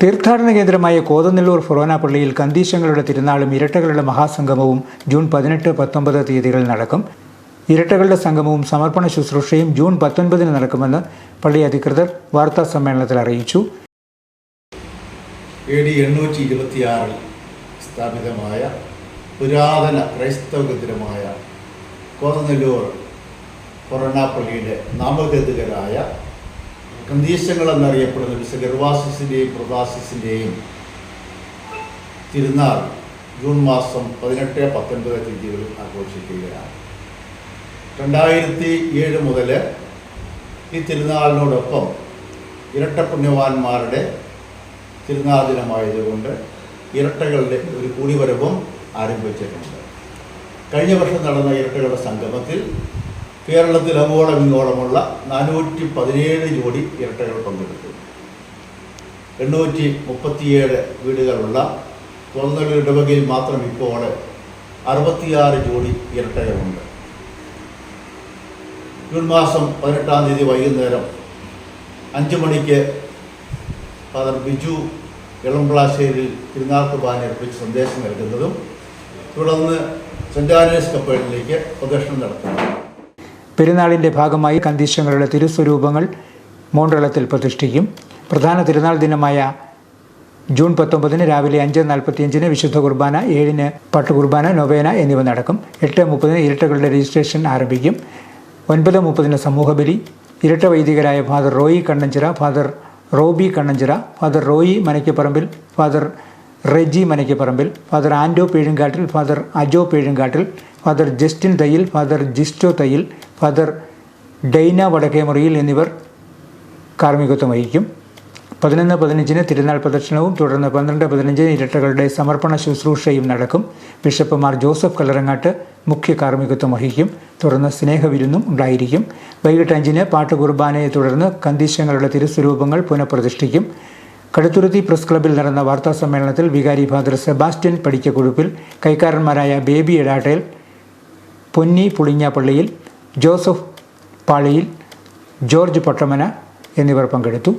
തീർത്ഥാടന കേന്ദ്രമായ കോതനെല്ലൂർ ഫൊറോന പള്ളിയിൽ കന്തീശങ്ങളുടെ തിരുനാളും ഇരട്ടകളുടെ മഹാസംഗമവും ജൂൺ പതിനെട്ട് പത്തൊമ്പത് തീയതികളിൽ നടക്കും. ഇരട്ടകളുടെ സംഗമവും സമർപ്പണ ശുശ്രൂഷയും ജൂൺ പത്തൊൻപതിന് നടക്കുമെന്ന് പള്ളി അധികൃതർ വാർത്താ സമ്മേളനത്തിൽ അറിയിച്ചു. എ ഡി എണ്ണൂറ്റി ഇരുപത്തിയാറിൽ സ്ഥാപിതമായ പുരാതന ക്രൈസ്തവ കേന്ദ്രമായ കോതനെല്ലൂർ കൊറോണ പള്ളിയുടെ നാമഗതികരായ കന്തീശങ്ങൾ എന്നറിയപ്പെടുന്ന വിശുദ്ധ ഗർവാസിസിന്റെയും പ്രദാസിസിന്റെയും തിരുനാൾ ജൂൺ മാസം പതിനെട്ട് പത്തൊൻപത് തീയതികളിൽ ആഘോഷിക്കുകയാണ്. രണ്ടായിരത്തി ഏഴ് മുതൽ ഈ തിരുനാളിനോടൊപ്പം ഇരട്ട പുണ്യവാന്മാരുടെ തിരുനാൾ ദിനമായതുകൊണ്ട് ഇരട്ടകളുടെ ഒരു കൂടിവരവും ആരംഭിച്ചിട്ടുണ്ട്. കഴിഞ്ഞ വർഷം നടന്ന ഇരട്ടകളുടെ സംഗമത്തിൽ കേരളത്തിൽ അങ്ങോളം ഇങ്ങോളമുള്ള നാനൂറ്റി പതിനേഴ് ജോഡി ഇരട്ടകൾ പങ്കെടുത്തു. എണ്ണൂറ്റി മുപ്പത്തിയേഴ് വീടുകളുള്ള തോന്നലൂർ ഇടവകയിൽ മാത്രം ഇപ്പോൾ അറുപത്തിയാറ് ജോഡി ഇരട്ടകളുണ്ട്. ജൂൺ മാസം പതിനെട്ടാം തീയതി വൈകുന്നേരം അഞ്ച് മണിക്ക് ഫാദർ ബിജു ഇളംപ്ലാശ്ശേരിയിൽ തിരുനാൾ കുർബാന അർപ്പിച്ച് സന്ദേശം നൽകുന്നതും തുടർന്ന് സെന്റ് ആനേഴ്സ് കപ്പേളിലേക്ക് പ്രദർശനം നടത്തുന്നു പെരുന്നാളിന്റെ ഭാഗമായി കന്തീശങ്ങളുടെ തിരുസ്വരൂപങ്ങൾ മോണ്ടളത്തിൽ പ്രതിഷ്ഠിക്കും. പ്രധാന തിരുനാൾ ദിനമായ ജൂൺ പത്തൊമ്പതിന് രാവിലെ അഞ്ച് നാൽപ്പത്തിയഞ്ചിന് വിശുദ്ധ കുർബാന ഏഴിന് പട്ടുകുർബാന നൊവേന എന്നിവ നടക്കും. എട്ട് മുപ്പതിന് ഇരട്ടകളുടെ രജിസ്ട്രേഷൻ ആരംഭിക്കും. ഒൻപത് മുപ്പതിന് സമൂഹബലി. ഇരട്ട വൈദികരായ father Roy Kannanchira father Robi Kannanchira father Roy Manakkaparambil father Reji Manakkaparambil father Ando Pezhunkattil father Ajo Pezhunkattil father Justin Thayyil father Gisto Thayyil father Dyna Vadakkemuriyil എന്നിവർ കാർമ്മികത്വം വഹിക്കും. പതിനൊന്ന് പതിനഞ്ചിന് തിരുനാൾ പ്രദർശനവും തുടർന്ന് പന്ത്രണ്ട് പതിനഞ്ചിന് ഇരട്ടകളുടെ സമർപ്പണ ശുശ്രൂഷയും നടക്കും. ബിഷപ്പ് മാർ ജോസഫ് കല്ലറങ്ങാട്ട് മുഖ്യ കാർമ്മികത്വം വഹിക്കും. തുടർന്ന് സ്നേഹവിരുന്നും ഉണ്ടായിരിക്കും. വൈകിട്ട് അഞ്ചിന് പാട്ട് കുർബാനയെ തുടർന്ന് കന്തീശങ്ങളുടെ തിരുസ്വരൂപങ്ങൾ പുനഃപ്രതിഷ്ഠിക്കും. കടുത്തുരുത്തി പ്രസ് ക്ലബ്ബിൽ നടന്ന വാർത്താ സമ്മേളനത്തിൽ വികാരി father Sebastian പഠിക്കക്കുഴുപ്പിൽ കൈക്കാരന്മാരായ Baby Edattel Ponni Pulinjappallil Joseph Paliyil George Pottamana എന്നിവർ പങ്കെടുത്തു.